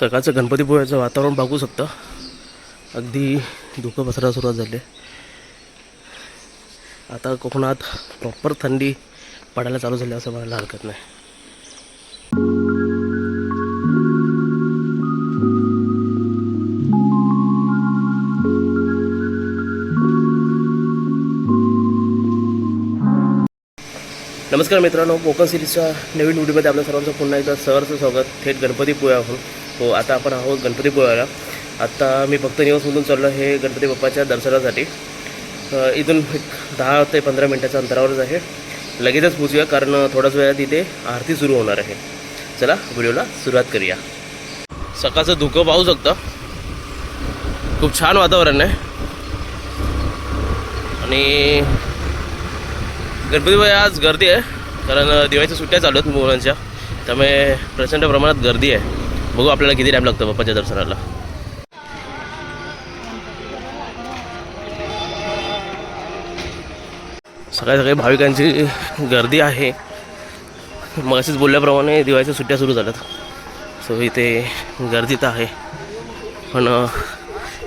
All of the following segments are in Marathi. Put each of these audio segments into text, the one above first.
सकाळचं गणपतीपुळ्याचं वातावरण बघू शकता. अगदी धुकं पसरायला सुरुवात झाली. आहे. आता कोकणात प्रॉपर थंडी पडायला चालू झाली असं म्हणायला हरकत नाही. नमस्कार मित्रांनो कोकण सिरीजच्या नवीन व्हिडिओमध्ये आपल्या सर्वांचं पुन्हा एकदा सहरचं स्वागत. थेट गणपतीपुळ्याहून. हो आता आपण आहोत गणपतीपुळ्याला आता मी फक्त निवासमधून चाललो हे गणपती बाप्पाच्या दर्शनासाठी. इथून एक दहा ते पंधरा मिनटाच्या अंतरावरच आहे. लगेचच पोचूया कारण थोड्याच वेळात इथे आरती सुरू होणार आहे. चला व्हिडिओला सुरुवात करूया. सकाळचं धुकं पाहू शकता. खूप छान वातावरण आहे. आणि गणपतीबाई आज गर्दी आहे. कारण दिवाळीच्या सुट्ट्या चालू आहेत मुलांच्या. त्यामुळे प्रचंड प्रमाणात गर्दी आहे. बघू आपल्याला किती टाईम लागतो बाप्पाच्या दर्शनाला. सकाळी सकाळी भाविकांची गर्दी आहे. मगाशीच बोलल्याप्रमाणे दिवाळीच्या सुट्ट्या सुरू झाल्यात. सो इथे गर्दी तर आहे. पण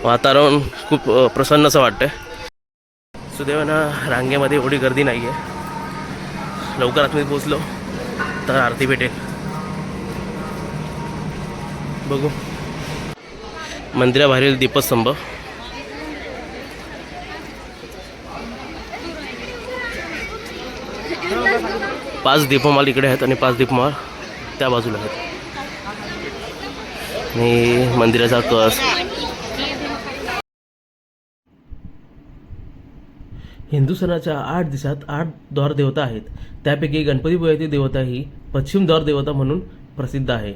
वातावरण खूप प्रसन्न असं वाटतं सुदैवानं रांगेमध्ये एवढी गर्दी नाही आहे लवकर आतमध्ये पोचलो तर आरती भेटेल. बघू. मंदिराबाहेरील दीपस्तंभ. पाच दीपमाल इकडे आहेत आणि पाच दीपमाल त्या बाजूला आहेत. आणि मंदिराचा कस हिंदू सणाच्या आठ दिवसात आठ द्वार देवता आहेत. त्यापैकी गणपतीपुळ्यातील देवता ही पश्चिम द्वार देवता म्हणून प्रसिद्ध आहे.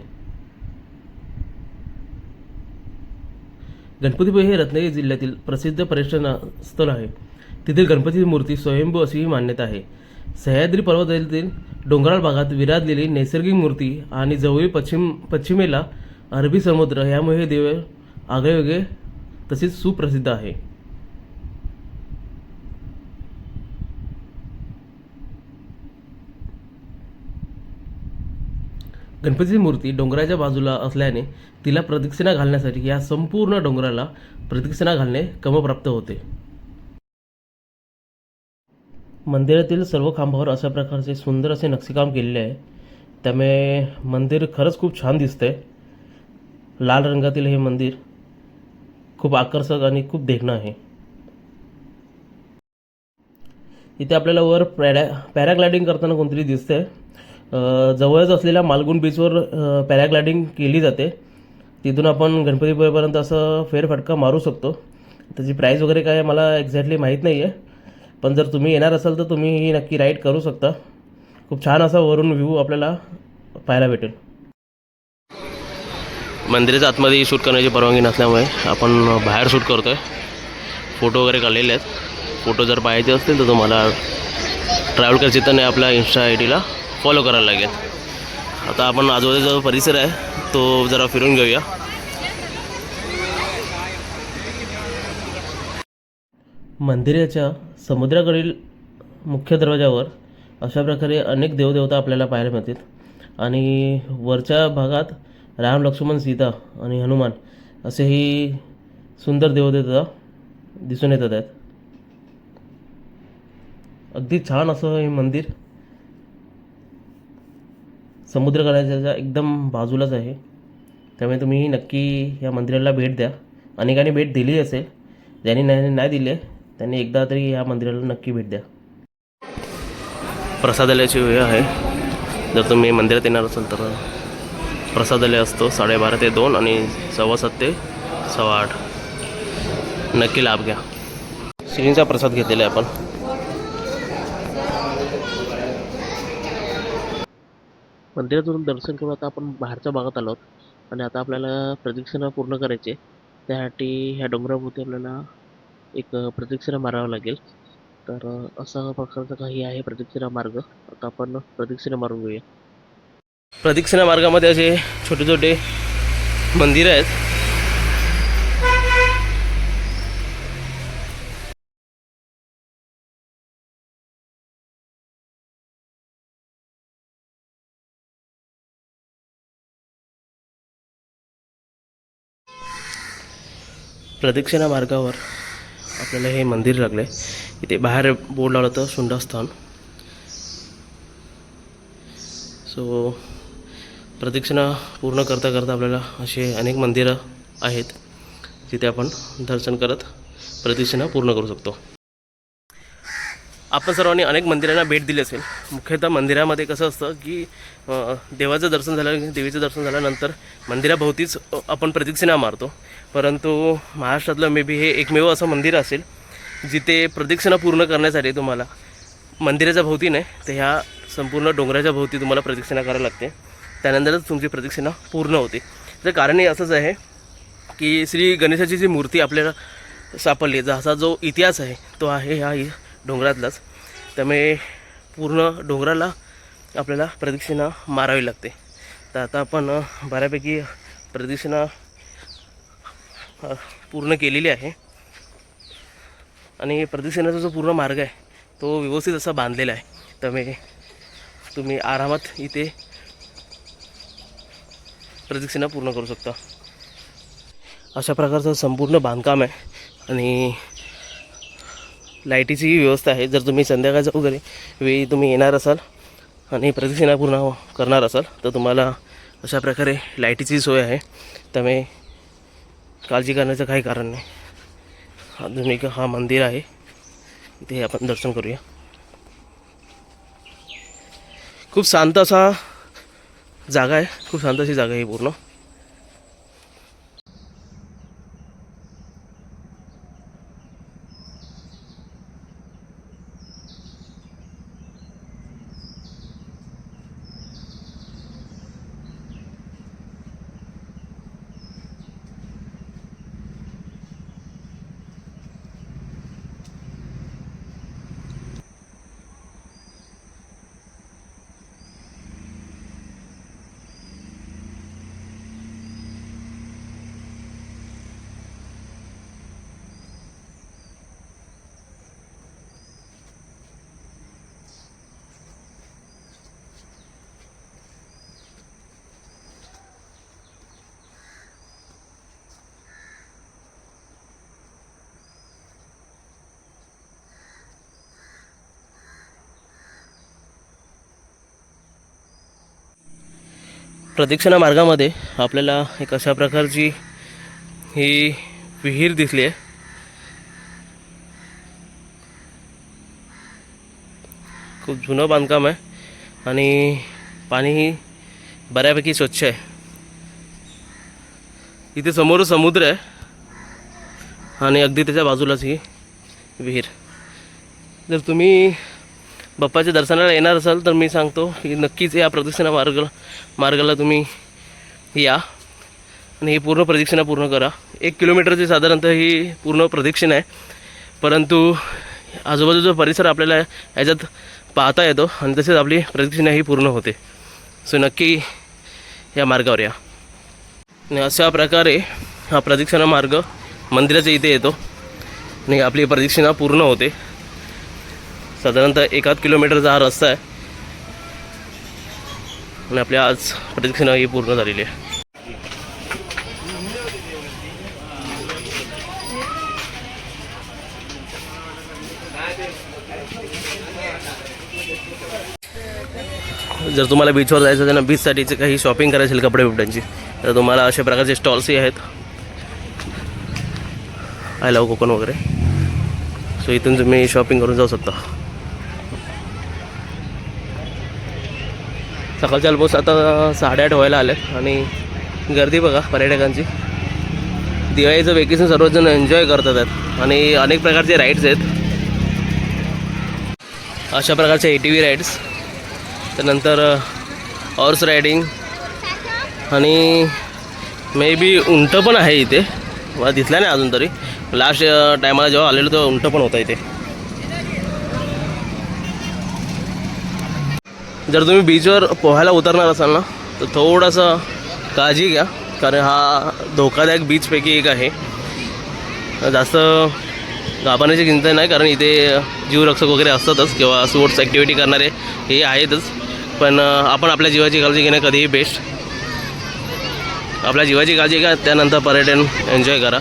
गणपतीपुळे हे रत्नागिरी जिल्ह्यातील प्रसिद्ध पर्यटन स्थळ आहे. तेथील गणपतीची मूर्ती स्वयंभू अशी ही मान्यता आहे. सह्याद्री पर्वतातील डोंगराळ भागात विराजलेली नैसर्गिक मूर्ती आणि जवळील पश्चिम पश्चिमेला अरबी समुद्र यामुळे हे देव आगळेवेगळे तसेच सुप्रसिद्ध आहे. गणपतीची मूर्ती डोंगराच्या बाजूला असल्याने तिला प्रदक्षिणा घालण्यासाठी या संपूर्ण डोंगराला प्रदक्षिणा घालणे क्रमप्राप्त होते. मंदिरातील सर्व खांबावर अशा प्रकारचे सुंदर असे नक्षीकाम केलेले आहे. त्यामुळे मंदिर खरंच खूप छान दिसतंय. लाल रंगातील हे मंदिर खूप आकर्षक आणि खूप देखणं आहे. इथे आपल्याला वर पॅरा पॅराग्लायडिंग करताना कोणतरी दिसतंय. जवळच असलेल्या मालगुण बीचवर पॅराग्लायडिंग केली जाते. तिथून आपण गणपतीपुळेपर्यंत असं फेरफटका मारू शकतो. त्याची प्राईस वगैरे काय मला एक्झॅक्टली माहीत नाही आहे पण जर तुम्ही येणार असाल तर तुम्ही ही नक्की राईड करू शकता. खूप छान असा वरून व्ह्यू आपल्याला पाहायला भेटेल. मंदिराच्या आतमध्ये शूट करण्याची परवानगी नसल्यामुळे आपण बाहेर शूट करतो आहे फोटो वगैरे काढलेले आहेत. फोटो जर पाहायचे असतील तर तुम्हाला ट्रॅव्हल करायची तर नाही आपल्या इन्स्टा आय डीला फॉलो करायला लागेल. आता आपण आजूबाजूचा जो परिसर आहे. तो जरा फिरून घेऊया. मंदिराच्या समुद्राकडील मुख्य दरवाजावर अशा प्रकारे अनेक देवदेवता आपल्याला पाहायला मिळतात आणि वरच्या भागात राम लक्ष्मण सीता आणि हनुमान असेही सुंदर देवदेवता दिसून येतात आहेत. अगदी छान असं हे मंदिर समुद्रकिनाऱ्याच्या एकदम बाजूलाच आहे. त्यामुळे तुम्ही नक्की या मंदिराला भेट द्या. अनेकांनी भेट दिली असेल. ज्यांनी नाही नाही दिले त्यांनी एकदा तरी या मंदिराला नक्की भेट द्या. प्रसादालयाची वेळ आहे. जर तुम्ही मंदिरात येणार असाल तर प्रसादालय असतो साडेबारा ते दोन आणि सव्वा सात ते सव्वा आठ. नक्की लाभ घ्या. श्रींचा प्रसाद घेतलेला आहे आपण. मंदिरातून दर्शन करून आता आपण बाहेरच्या भागात आलो आहोत. आणि आता आपल्याला प्रदक्षिणा पूर्ण करायची आहे. त्यासाठी ह्या डोंगराभोवती आपल्याला एक प्रदक्षिणा मारावं लागेल. तर असा प्रकारचा काही आहे प्रदक्षिणा मार्ग. आता आपण प्रदक्षिणा मारून घेऊया. प्रदक्षिणा मार्गामध्ये असे छोटे छोटे मंदिरं आहेत. प्रदक्षिणा मार्गावर आपल्याला हे मंदिर लागलं. आहे इथे बाहेर बोर्ड लावलं होतं सुंडास्थान सो प्रदक्षिणा पूर्ण करता करता आपल्याला असे अनेक मंदिरं आहेत जिथे आपण दर्शन करत प्रदक्षिणा पूर्ण करू शकतो. आपण सर्वांनी अनेक मंदिरांना भेट दिली असेल. मुख्यतः मंदिरामध्ये कसं असतं की देवाचं दर्शन झालं देवीचं दर्शन झाल्यानंतर मंदिराभोवतीच आपण प्रदक्षिणा मारतो. परंतु महाराष्ट्रातलं मे बी हे एकमेव असं मंदिर असेल जिथे प्रदक्षिणा पूर्ण करण्यासाठी तुम्हाला मंदिराच्या भोवती नाही तर ह्या संपूर्ण डोंगराच्या भोवती तुम्हाला प्रदक्षिणा करावी लागते. त्यानंतरच तुमची प्रदक्षिणा पूर्ण होते. तर कारण हे असंच आहे की श्री गणेशाची जी मूर्ती आपल्याला सापडली जसा जो इतिहास आहे तो आहे ह्या डोंगरातलाच. त्यामुळे पूर्ण डोंगराला आपल्याला प्रदक्षिणा मारावी लागते. तर आता आपण बऱ्यापैकी प्रदक्षिणा पूर्ण केलेली आहे. आणि प्रदक्षिणाचा जो पूर्ण मार्ग आहे तो व्यवस्थित असा बांधलेला आहे. त्यामुळे तुम्ही आरामात इथे प्रदक्षिणा पूर्ण करू शकता. अशा प्रकारचं संपूर्ण बांधकाम आहे. आणि लाईटीचीही व्यवस्था आहे. जर तुम्ही संध्याकाळचं वगैरे वेळी तुम्ही येणार असाल आणि प्रदक्षिणा पूर्ण करणार असाल तर तुम्हाला अशा प्रकारे लाईटीची सोय आहे. त्यामुळे काळजी करण्याचं काही कारण नाही. अजून एक हा मंदिर आहे. इथे आपण दर्शन करूया. खूप शांत असा जागा आहे. खूप शांत अशी जागा आहे ही पूर्ण. प्रदक्षिणा मार्गामध्ये आपल्याला एक अशा प्रकारची ही विहीर दिसली आहे. खूप जुनं बांधकाम आहे आणि पाणीही बऱ्यापैकी स्वच्छ आहे. इथे समोर समुद्र आहे आणि अगदी त्याच्या बाजूलाच ही विहीर. जर तुम्ही बाप्पाच्या दर्शनाला येणार असाल तर मी सांगतो की नक्कीच या प्रदक्षिणा मार्ग मार्गाला तुम्ही या. आणि ही पूर्ण प्रदक्षिणा पूर्ण करा. एक किलोमीटरची साधारणतः ही पूर्ण प्रदक्षिणा आहे. परंतु आजूबाजूचा परिसर आपल्याला याच्यात पाहता येतो आणि तसेच आपली प्रदक्षिणा ही पूर्ण होते. सो नक्की या मार्गावर या. आणि अशा प्रकारे हा प्रदक्षिणा मार्ग मंदिराच्या इथे येतो. आणि आपली प्रदक्षिणा पूर्ण होते. साधारणतः एकाच किलोमीटरचा हा रस्ता आहे. आणि आपल्या आज प्रदक्षिणा ही पूर्ण झालेली आहे. जर तुम्हाला बीचवर जायचं असेल ना बीचसाठीचे काही शॉपिंग करायची असेल कपडे बिपड्यांची तर तुम्हाला अशा प्रकारचे स्टॉल्सही आहेत. आय लव कोकण वगैरे. सो इथून तुम्ही शॉपिंग करून जाऊ शकता. सकाळच्या ऑलमोस्ट आता साडेआठ व्हायला आले आणि गर्दी बघा पर्यटकांची. दिवाळीचं वेकेशन सर्वजण एन्जॉय करतात. आहेत आणि अनेक प्रकारचे राईड्स आहेत. अशा प्रकारचे ए टी व्ही राईड्स त्यानंतर हॉर्स रायडिंग आणि मे बी उंट पण आहे इथे. मला दिसला नाही अजून तरी. लास्ट टायमाला जेव्हा आलेलो तेव्हा उंट पण होता इथे. जर तुम्ही बीचवर पोहायला उतरणार असाल ना तर थोडंसं काळजी घ्या. कारण हा धोकादायक बीचपैकी एक आहे. जास्त घाबरण्याची चिंता नाही कारण इथे जीवरक्षक वगैरे असतातच किंवा स्पोर्ट्स ॲक्टिव्हिटी करणारे हे आहेतच. पण आपण आपल्या जीवाची काळजी घेणं कधीही बेस्ट आपल्या जीवाची काळजी घ्या त्यानंतर पर्यटन एन्जॉय करा.